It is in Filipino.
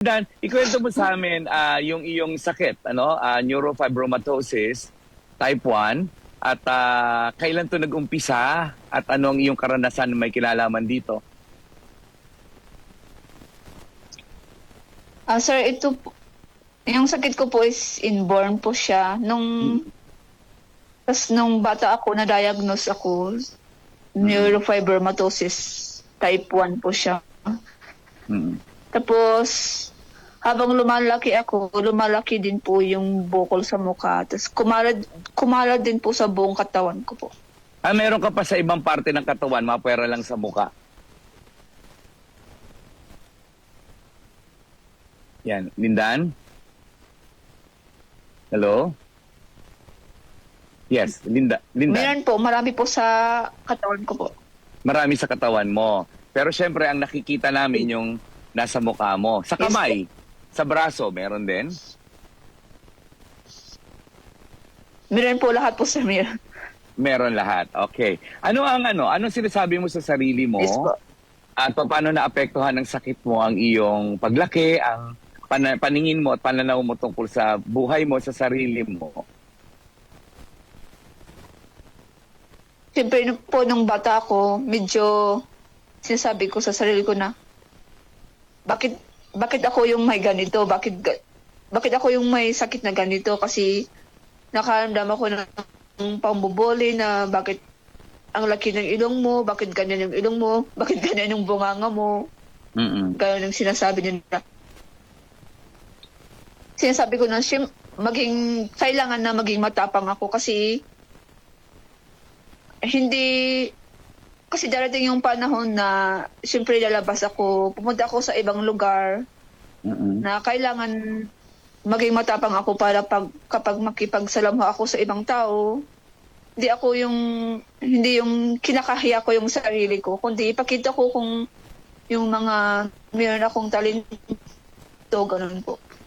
Dan, ikwento mo sa amin ah, yung iyong sakit, ano, ah, neurofibromatosis type 1 at ah, kailan 'to nag-umpisa at ano ang iyong karanasan na may kilalaman dito? Ah, sir, ito po, yung sakit ko po is inborn po siya. Nung, tas nung bata ako, na-diagnose ako, neurofibromatosis type 1 po siya. Mm. Tapos, habang lumalaki ako, lumalaki din po yung bukol sa mukha. Tapos kumalad, kumalad din po sa buong katawan ko po. Ah, meron ka pa sa ibang parte ng katawan, mapwera lang sa muka. Yan, Lindan? Hello? Yes, Linda. Linda. Meron po, marami po sa katawan ko po. marami sa katawan mo. Pero syempre, ang nakikita namin yung nasa mukha mo. Sa Yes, kamay, sa braso, meron din. Meron po lahat po sa meron. Meron lahat. Okay. Ano ang ano? Anong sinasabi mo sa sarili mo? Yes po. At pa- paano naapektuhan ng sakit mo ang iyong paglaki, ang pana- paningin mo at pananaw mo tungkol sa buhay mo, sa sarili mo? Siyempre po nung bata ako, medyo sinasabi ko sa sarili ko na bakit bakit ako yung may ganito? Bakit bakit ako yung may sakit na ganito? Kasi nakaramdam ako ng pambubuli na bakit ang laki ng ilong mo, bakit ganyan yung ilong mo, bakit ganyan yung bunganga mo, Mm-mm. ganyan yung sinasabi nila. Sinasabi ko na, "Siyem- maging, kailangan na maging matapang ako kasi hindi kasi darating yung panahon na siyempre lalabas ako, pumunta ako sa ibang lugar Mm-mm. na kailangan maging matapang ako para pag kapag makipagsalamha ako sa ibang tao, hindi ako yung hindi yung kinakahiya ko yung sarili ko, kundi ipakita ko kung yung mga meron akong talento, ganun po.